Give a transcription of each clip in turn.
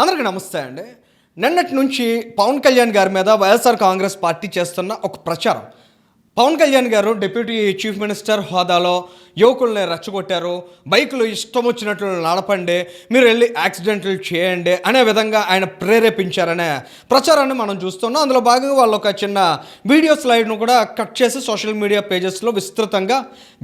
అందరికీ నమస్తే అండి. నిన్నటి నుంచి పవన్ కళ్యాణ్ గారి మీద వైఎస్ఆర్ కాంగ్రెస్ పార్టీ చేస్తున్న ఒక ప్రచారం. పవన్ కళ్యాణ్ గారు డిప్యూటీ చీఫ్ మినిస్టర్ హోదాలో యువకుల్ని రెచ్చగొట్టారు. బైకులు ఇష్టం వచ్చినట్లు నడపండి మీరు వెళ్ళి యాక్సిడెంట్లు చేయండి అనే విధంగా ఆయన ప్రేరేపించారనే ప్రచారాన్ని మనం చూస్తున్నాం. అందులో భాగంగా వాళ్ళు ఒక చిన్న వీడియో స్లైడ్ను కూడా కట్ చేసి సోషల్ మీడియా పేజెస్లో విస్తృతంగా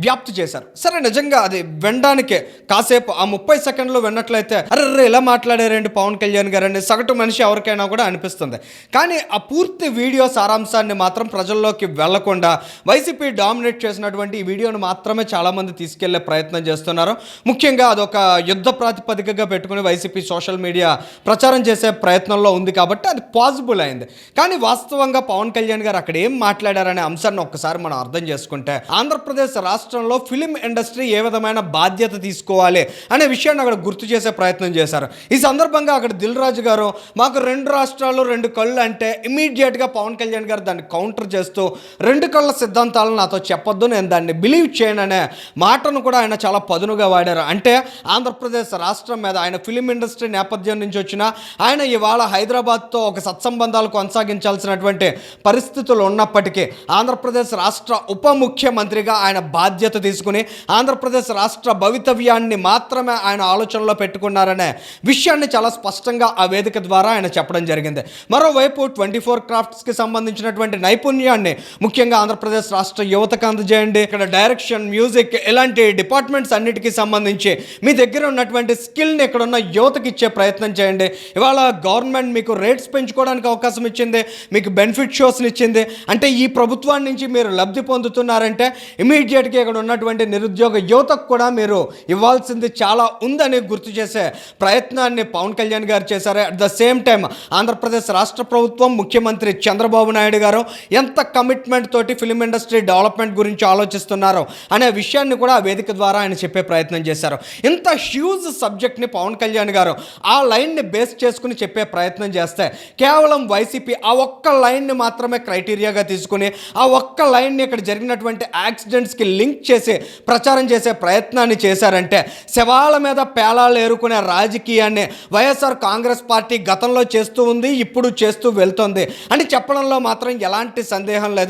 వ్యాప్తి చేశారు. సరే నిజంగా అది వినడానికే. కాసేపు ఆ ముప్పై సెకండ్లు విన్నట్లయితే అరే ఇలా మాట్లాడారండి పవన్ కళ్యాణ్ గారండి సగటు మనిషి ఎవరికైనా కూడా అనిపిస్తుంది. కానీ ఆ పూర్తి వీడియో సారాంశాన్ని మాత్రం ప్రజల్లోకి వెళ్ళకుండా వైసీపీ డామినేట్ చేసినటువంటి ఈ వీడియోను మాత్రమే చాలామంది తీసుకెళ్ళే ప్రయత్నం చేస్తున్నారు. ముఖ్యంగా అదొక యుద్ధ ప్రాతిపదికగా పెట్టుకుని వైసీపీ సోషల్ మీడియా ప్రచారం చేసే ప్రయత్నంలో ఉంది కాబట్టి అది పాసిబుల్ అయింది. కానీ వాస్తవంగా పవన్ కళ్యాణ్ గారు అక్కడ ఏం మాట్లాడారనే అంశాన్ని ఒక్కసారి మనం అర్థం చేసుకుంటే ఆంధ్రప్రదేశ్ రాష్ట్రంలో ఫిలిం ఇండస్ట్రీ ఏ విధమైన బాధ్యత తీసుకోవాలి అనే విషయాన్ని అక్కడ గుర్తు చేసే ప్రయత్నం చేశారు. ఈ సందర్భంగా అక్కడ దిల్ రాజు గారు మాకు రెండు రాష్ట్రాలు రెండు కళ్ళు అంటే ఇమీడియట్గా పవన్ కళ్యాణ్ గారు దాన్ని కౌంటర్ చేస్తూ రెండు కళ్ళ సిద్ధాంతాలను నాతో చెప్పొద్దు నేను దాన్ని బిలీవ్ చేయను అనే మాటను కూడా ఆయన చాలా పదునుగా వాడారు. అంటే ఆంధ్రప్రదేశ్ రాష్ట్రం మీద ఆయన ఫిలిం ఇండస్ట్రీ నేపథ్యం నుంచి వచ్చిన ఆయన ఇవాళ హైదరాబాద్తో ఒక సత్సంబంధాలు కొనసాగించాల్సినటువంటి పరిస్థితులు ఉన్నప్పటికీ ఆంధ్రప్రదేశ్ రాష్ట్ర ఉప ముఖ్యమంత్రిగా ఆయన బాధ్యత తీసుకుని ఆంధ్రప్రదేశ్ రాష్ట్ర భవితవ్యాన్ని మాత్రమే ఆయన ఆలోచనలో పెట్టుకున్నారనే విషయాన్ని చాలా స్పష్టంగా ఆ వేదిక ద్వారా ఆయన చెప్పడం జరిగింది. మరోవైపు ట్వంటీ ఫోర్ క్రాఫ్ట్స్కి సంబంధించినటువంటి నైపుణ్యాన్ని ముఖ్యంగా ఆంధ్రప్రదేశ్ రాష్ట్ర యువతకు అందజేయండి. ఇక్కడ డైరెక్షన్ మ్యూజిక్ ఇలాంటి డిపార్ట్మెంట్స్ అన్నిటికీ సంబంధించి మీ దగ్గర ఉన్నటువంటి స్కిల్ని ఇక్కడ ఉన్న యువతకి ఇచ్చే ప్రయత్నం చేయండి. ఇవాళ గవర్నమెంట్ మీకు రేట్స్ పెంచుకోవడానికి అవకాశం ఇచ్చింది మీకు బెనిఫిట్ షోస్ని ఇచ్చింది. అంటే ఈ ప్రభుత్వాన్ని నుంచి మీరు లబ్ధి పొందుతున్నారంటే ఇమీడియట్గా ఇక్కడ ఉన్నటువంటి నిరుద్యోగ యువతకు కూడా మీరు ఇవ్వాల్సింది చాలా ఉందని గుర్తు చేసే ప్రయత్నాన్ని పవన్ కళ్యాణ్ గారు చేశారు. At the same time Andhra Pradesh రాష్ట్ర ప్రభుత్వం ముఖ్యమంత్రి చంద్రబాబు నాయుడు గారు ఎంత కమిట్మెంట్ తోటి ఫిలిం ఇండస్ట్రీ డెవలప్మెంట్ గురించి ఆలోచిస్తున్నారు అనే విషయాన్ని కూడా ఆ వేదిక ద్వారా ఆయన చెప్పే ప్రయత్నం చేశారు. ఇంత హ్యూజ్ సబ్జెక్ట్ని పవన్ కళ్యాణ్ గారు ఆ లైన్ని బేస్ చేసుకుని చెప్పే ప్రయత్నం చేస్తే కేవలం వైసీపీ ఆ ఒక్క లైన్ని మాత్రమే క్రైటీరియాగా తీసుకుని ఆ ఒక్క లైన్ని ఇక్కడ జరిగినటువంటి యాక్సిడెంట్స్కి లింక్ చేసి ప్రచారం చేసే ప్రయత్నాన్ని చేశారంటే శవాల మీద పేలాలు ఏరుకునే రాజకీయాన్ని వైఎస్ఆర్ కాంగ్రెస్ పార్టీ గతంలో చేస్తూ ఉంది ఇప్పుడు చేస్తూ వెళ్తుంది అని చెప్పడంలో మాత్రం ఎలాంటి సందేహం లేదని